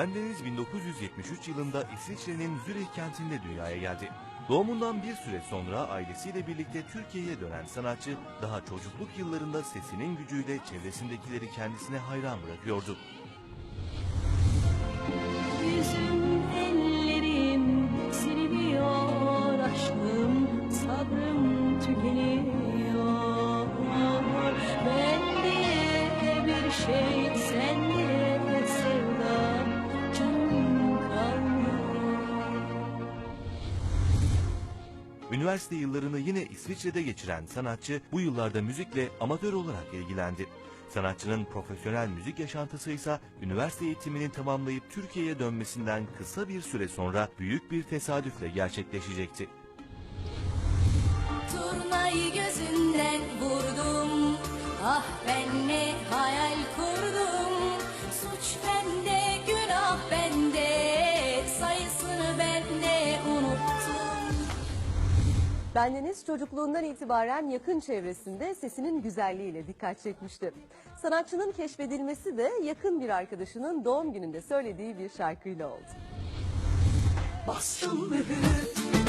Bendeniz 1973 yılında İsviçre'nin Zürih kentinde dünyaya geldi. Doğumundan bir süre sonra ailesiyle birlikte Türkiye'ye dönen sanatçı daha çocukluk yıllarında sesinin gücüyle çevresindekileri kendisine hayran bırakıyordu. Yüzüm ellerim siliniyor aşkım sabrım tükeniyor Ben diye bir şey Üniversite yıllarını yine İsviçre'de geçiren sanatçı bu yıllarda müzikle amatör olarak ilgilendi. Sanatçının profesyonel müzik yaşantısı ise üniversite eğitimini tamamlayıp Türkiye'ye dönmesinden kısa bir süre sonra büyük bir tesadüfle gerçekleşecekti. Turnayı gözünden vurdum Ah ben ne hayal kurdum Suç bende günah bende Bendeniz çocukluğundan itibaren yakın çevresinde sesinin güzelliğiyle dikkat çekmişti. Sanatçının keşfedilmesi de yakın bir arkadaşının doğum gününde söylediği bir şarkıyla oldu. Bastım mühürü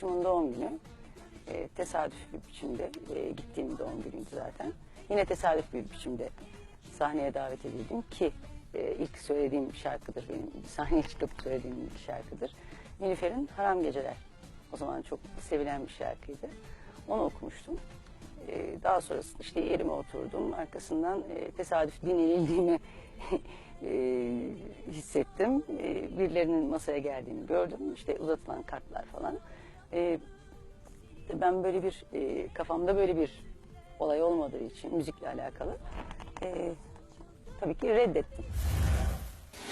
Arkadaşımın doğum günü e, tesadüf bir biçimde e, gittiğim doğum günüydü zaten. Yine tesadüf bir biçimde sahneye davet edildim ki e, ilk söylediğim şarkıdır benim. Sahneye çıkıp söylediğim ilk şarkıdır. Nilüfer'in Haram Geceler. O zaman çok sevilen bir şarkıydı. Onu okumuştum. E, daha sonrasında işte yerime oturdum. Arkasından e, tesadüf dinlenildiğimi e, hissettim. E, birilerinin masaya geldiğini gördüm. İşte uzatılan kartlar falan. E, ben böyle bir e, kafamda böyle bir olay olmadığı için müzikle alakalı e, tabii ki reddettim.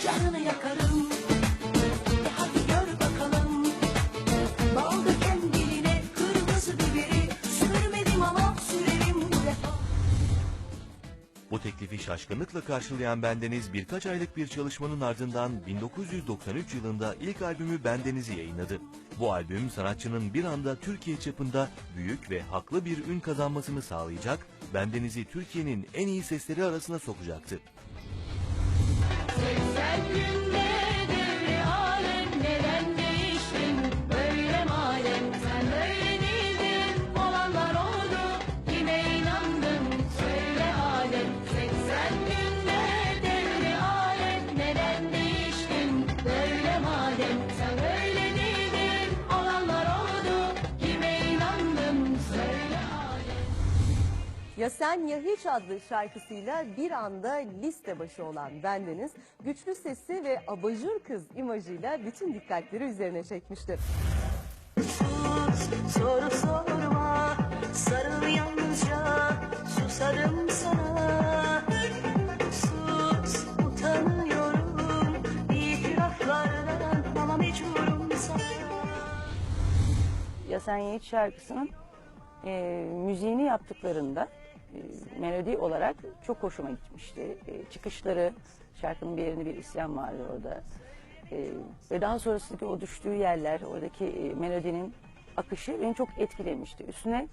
Canını yakarım şaşkınlıkla karşılayan Bendeniz birkaç aylık bir çalışmanın ardından 1993 yılında ilk albümü Bendeniz'i yayınladı. Bu albüm sanatçının bir anda Türkiye çapında büyük ve haklı bir ün kazanmasını sağlayacak, Bendeniz'i Türkiye'nin en iyi sesleri arasına sokacaktı. Sen günde Ya Sen Ya Hiç adlı şarkısıyla bir anda liste başı olan Bendeniz, güçlü sesi ve abajur kız imajıyla bütün dikkatleri üzerine çekmiştir. Sus, soru sorma, sarıl yalnızca, susarım sana. Sus, utanıyorum, itiraflardan ama mecburum sana. Ya Sen Yiğit şarkısının e, müziğini yaptıklarında e, melodi olarak çok hoşuma gitmişti. E, çıkışları, şarkının bir yerinde bir isyan vardı orada. E, ve daha sonrasındaki o düştüğü yerler, oradaki e, melodinin akışı beni çok etkilemişti. Üstüne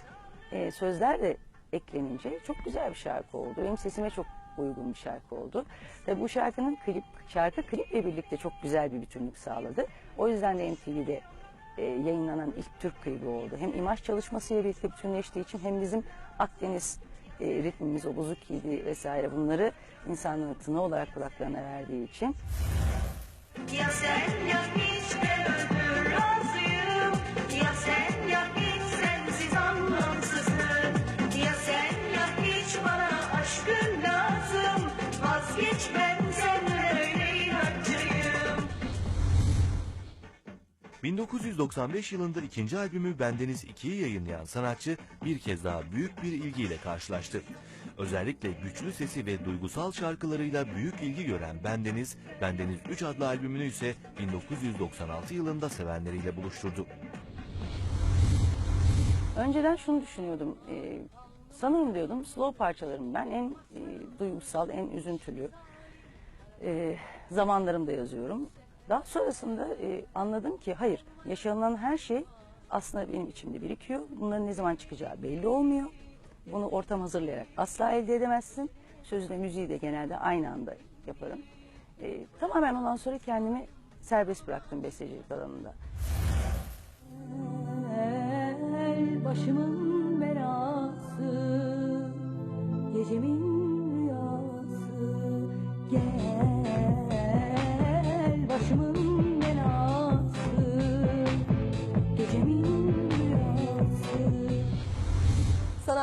e, sözler de eklenince çok güzel bir şarkı oldu. Benim sesime çok uygun bir şarkı oldu. Ve bu şarkının klip, şarkı kliple birlikte çok güzel bir bütünlük sağladı. O yüzden de MTV'de e, yayınlanan ilk Türk klibi oldu. Hem imaj çalışmasıyla birlikte bütünleştiği için hem bizim Akdeniz e, ritmimiz, o bozuk iyiydi vesaire bunları insanlığın tını olarak kulaklarına verdiği için. Ya sen 1995 yılında ikinci albümü Bendeniz 2'yi yayınlayan sanatçı bir kez daha büyük bir ilgiyle karşılaştı. Özellikle güçlü sesi ve duygusal şarkılarıyla büyük ilgi gören Bendeniz, Bendeniz 3 adlı albümünü ise 1996 yılında sevenleriyle buluşturdu. önceden şunu düşünüyordum. e, sanırım diyordum slow parçalarım ben en e, duygusal, en üzüntülü e, zamanlarımda yazıyorum. Daha sonrasında e, anladım ki hayır, yaşanılan her şey aslında benim içimde birikiyor. Bunların ne zaman çıkacağı belli olmuyor. Bunu ortam hazırlayarak asla elde edemezsin. Sözle müziği de genelde aynı anda yaparım. E, tamamen ondan sonra kendimi serbest bıraktım bestecilik alanında. El başımın belası Gecemin rüyası Gel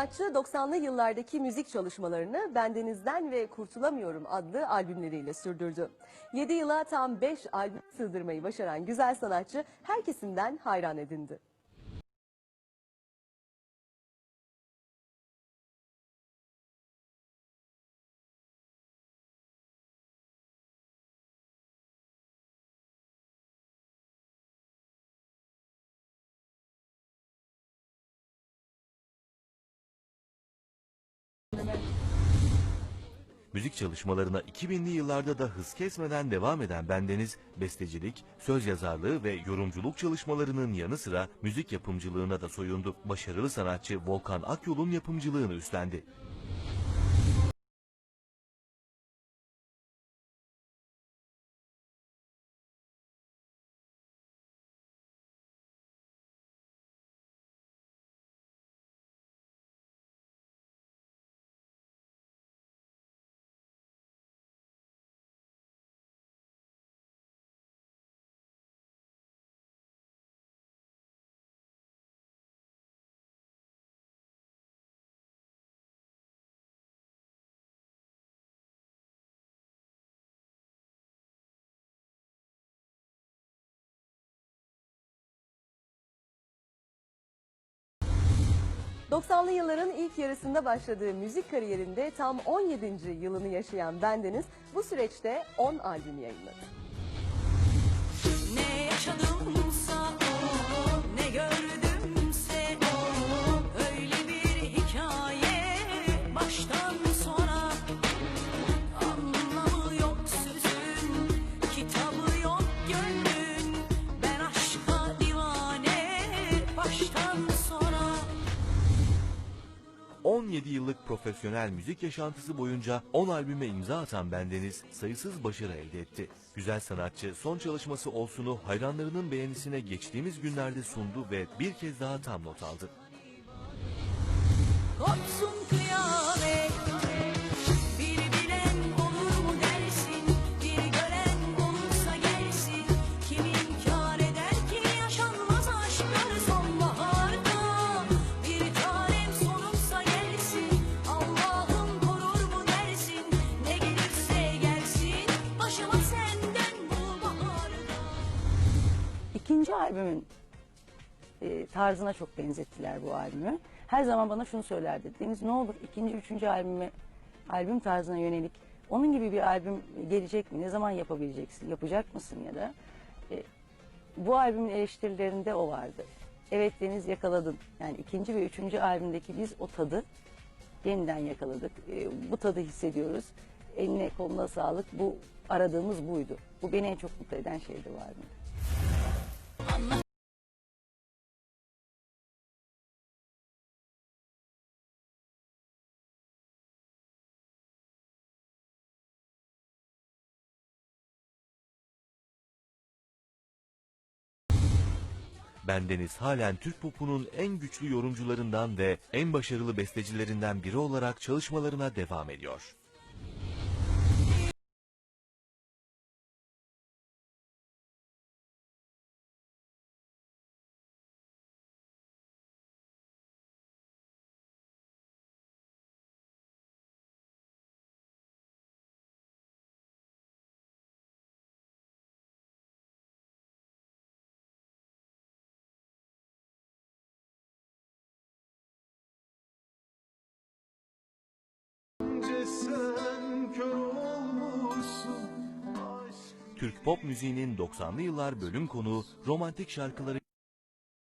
Sanatçı 90'lı yıllardaki müzik çalışmalarını Bendenizden ve Kurtulamıyorum adlı albümleriyle sürdürdü. 7 yıla tam 5 albüm sığdırmayı başaran güzel sanatçı her kesimden hayran edindi. Müzik çalışmalarına 2000'li yıllarda da hız kesmeden devam eden bendeniz, bestecilik, söz yazarlığı ve yorumculuk çalışmalarının yanı sıra müzik yapımcılığına da soyundu. Başarılı sanatçı Volkan Akyol'un yapımcılığını üstlendi. 90'lı yılların ilk yarısında başladığı müzik kariyerinde tam 17. yılını yaşayan Bendeniz bu süreçte 10 albüm yayınladı. Ne yaşadımsa 17 yıllık profesyonel müzik yaşantısı boyunca 10 albüme imza atan bendeniz sayısız başarı elde etti. Güzel sanatçı son çalışması Olsun'u hayranlarının beğenisine geçtiğimiz günlerde sundu ve bir kez daha tam not aldı. Kopsun kıyamet İkinci albümün e, tarzına çok benzettiler bu albümü. Her zaman bana şunu söylerdi. Deniz ne olur ikinci, üçüncü albüme, albüm tarzına yönelik onun gibi bir albüm gelecek mi? Ne zaman yapabileceksin? Yapacak mısın ya da? E, bu albümün eleştirilerinde o vardı. Evet Deniz yakaladın. Yani ikinci ve üçüncü albümdeki biz o tadı yeniden yakaladık. E, bu tadı hissediyoruz. Eline koluna sağlık. Bu aradığımız buydu. Bu beni en çok mutlu eden şeydi bu albüm. Bendeniz halen Türk popunun en güçlü yorumcularından ve en başarılı bestecilerinden biri olarak çalışmalarına devam ediyor. Türk pop müziğinin 90'lı yıllar bölüm konuğu romantik şarkıları